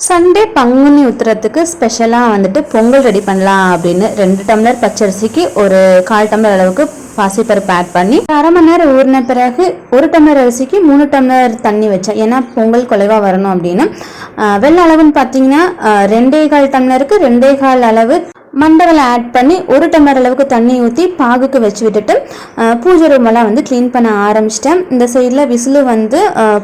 Sunday Panguni உத்திரத்துக்கு ஸ்பெஷலாக வந்துட்டு Pongal ready பண்ணலாம் அப்படின்னு ரெண்டு டம்ளர் பச்சரிசிக்கு ஒரு கால் டம்ளர் அளவுக்கு பாசிப்பருப்பு ஆட் பண்ணி அரை மணி நேரம் ஊறின பிறகு ஒரு டம்ளர் அரிசிக்கு மூணு டம்ளர் தண்ணி வச்சேன். ஏன்னா பொங்கல் குலைவாக வரணும் அப்படின்னு. வெள்ளை அளவுன்னு பார்த்தீங்கன்னா ரெண்டே கால் டம்ளருக்கு ரெண்டே கால் அளவு மண்டவலை ஆட் பண்ணி ஒரு டம்ளர் அளவுக்கு தண்ணி ஊற்றி பாகுக்கு வச்சு விட்டுட்டு பூஜை ரூமெல்லாம் வந்து க்ளீன் பண்ண ஆரம்பிச்சிட்டேன். இந்த சைடில் விசிலு வந்து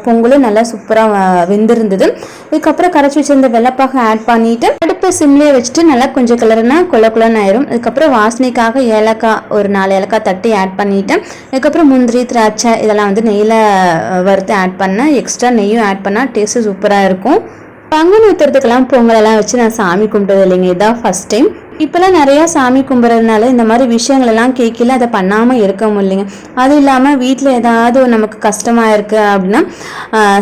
பொங்கலும் நல்லா சூப்பராக வெந்திருந்தது. இதுக்கப்புறம் கரைச்சி வச்சிருந்த வெள்ளைப்பாக ஆட் பண்ணிவிட்டு அடுப்பு சிம்லேயே வச்சுட்டு நல்லா கொஞ்சம் கலர்னா குல குலன்னு ஆயிரும். இதுக்கப்புறம் வாசனைக்காக ஏலக்காய் ஒரு நாலு ஏலக்காய் தட்டி ஆட் பண்ணிட்டேன். இதுக்கப்புறம் முந்திரி திராட்சை இதெல்லாம் வந்து நெய்யில் வறுத்து ஆட் பண்ணேன். எக்ஸ்ட்ரா நெய்யும் ஆட் பண்ணால் டேஸ்ட்டு சூப்பராக இருக்கும். பங்குனி ஊற்றுறதுக்கெல்லாம் பொங்கலெல்லாம் வச்சு நான் சாமி கும்பிட்டது இல்லைங்க. இதான் ஃபர்ஸ்ட் டைம் இப்போல்லாம் நிறையா சாமி கும்பிட்றதுனால இந்த மாதிரி விஷயங்களெல்லாம் கேட்கல அதை பண்ணாமல் இருக்க முடியலைங்க அது இல்லாமல் வீட்டில் ஏதாவது நமக்கு கஷ்டமாக இருக்குது அப்படின்னா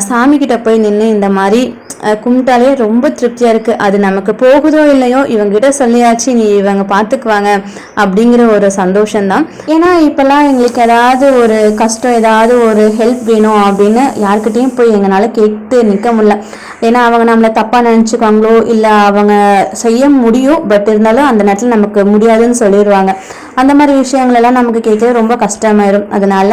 சாமிக்கிட்ட போய் நின்று இந்த மாதிரி கும்பிட்டாலே ரொம்ப திருப்தியாக இருக்குது அது நமக்கு போகுதோ இல்லையோ இவங்ககிட்ட சொல்லியாச்சு நீ இவங்க பார்த்துக்குவாங்க அப்படிங்கிற ஒரு சந்தோஷம்தான். ஏன்னா இப்போல்லாம் எங்களுக்கு ஏதாவது ஒரு கஷ்டம் ஏதாவது ஒரு ஹெல்ப் வேணும் அப்படின்னு யாருக்கிட்டேயும் போய் எங்களால் கேட்டு நிற்க முடியல. ஏன்னா அவங்க நம்மளை தப்பாக நினச்சிக்குவாங்களோ இல்லை அவங்க செய்ய முடியும் பட் இருந்தாலும் அந்த நேரத்தில் நமக்கு முடியாதுன்னு சொல்லிடுவாங்க அந்த மாதிரி விஷயங்களெல்லாம் நமக்கு கேட்கறது ரொம்ப கஷ்டமாயிரும். அதனால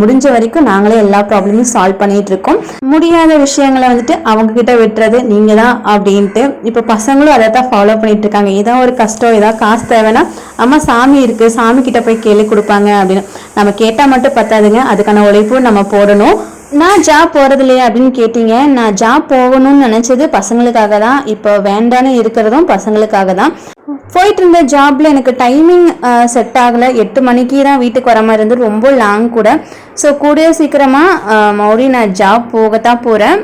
முடிஞ்ச வரைக்கும் நாங்களே எல்லா ப்ராப்ளமும் சால்வ் பண்ணிட்டு இருக்கோம் முடியாத விஷயங்களை வந்துட்டு அவங்க கிட்ட விட்டுறது நீங்க தான் அப்படின்ட்டு. இப்போ பசங்களும் அதை தான் ஃபாலோ பண்ணிட்டு இருக்காங்க ஏதாவது ஒரு கஷ்டம் ஏதாவது காசு தேவைன்னா அம்மா சாமி இருக்கு சாமி கிட்ட போய் கேள்வி கொடுப்பாங்க அப்படின்னு. நம்ம கேட்டால் மட்டும் பத்தாதுங்க. அதுக்கான உழைப்பும் நம்ம போடணும். நான் ஜாப் போகிறது இல்லையா அப்படின்னு கேட்டீங்க. நான் ஜாப் போகணும்னு நினச்சது பசங்களுக்காக தான் இப்போ வேண்டான்னு இருக்கிறதும் பசங்களுக்காக தான் போயிட்டு இருந்த ஜாப்ல எனக்கு டைமிங் செட் ஆகலை. எட்டு மணிக்கு தான் வீட்டுக்கு வர மாதிரி இருந்து ரொம்ப லாங் கூட. ஸோ கூடிய சீக்கிரமாக மறுபடியும் நான் ஜாப் போகத்தான் போகிறேன்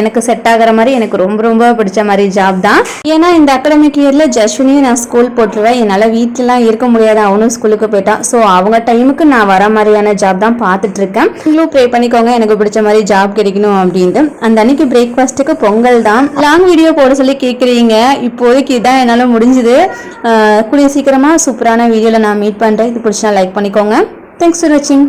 எனக்கு செட் ஆகிற மாதிரி எனக்கு ரொம்ப ரொம்ப பிடிச்ச மாதிரி ஜாப் தான். ஏன்னா இந்த அகடமிக் இயரில் ஜஸ்வினியும் நான் ஸ்கூல் போட்டுருவேன். என்னால் வீட்டிலலாம் இருக்க முடியாது. அவனும் ஸ்கூலுக்கு போயிட்டான். ஸோ அவங்க டைமுக்கு நான் வர மாதிரியான ஜாப் தான் பார்த்துட்டு இருக்கேன் நீங்களும் ப்ரே பண்ணிக்கோங்க. எனக்கு பிடிச்ச மாதிரி ஜாப் கிடைக்கணும் அப்படின்ட்டு. அந்த அன்னைக்கு பிரேக்ஃபாஸ்ட்டுக்கு பொங்கல் தான். லாங் வீடியோ போட சொல்லி கேட்குறீங்க. இப்போதைக்கு இதான் என்னால் முடிஞ்சுது. கூடிய சீக்கிரமாக சூப்பரான வீடியோவில் நான் மீட் பண்ணுறேன் இது பிடிச்சா லைக் பண்ணிக்கோங்க. தேங்க்ஸ் ஃபார் வாட்சிங்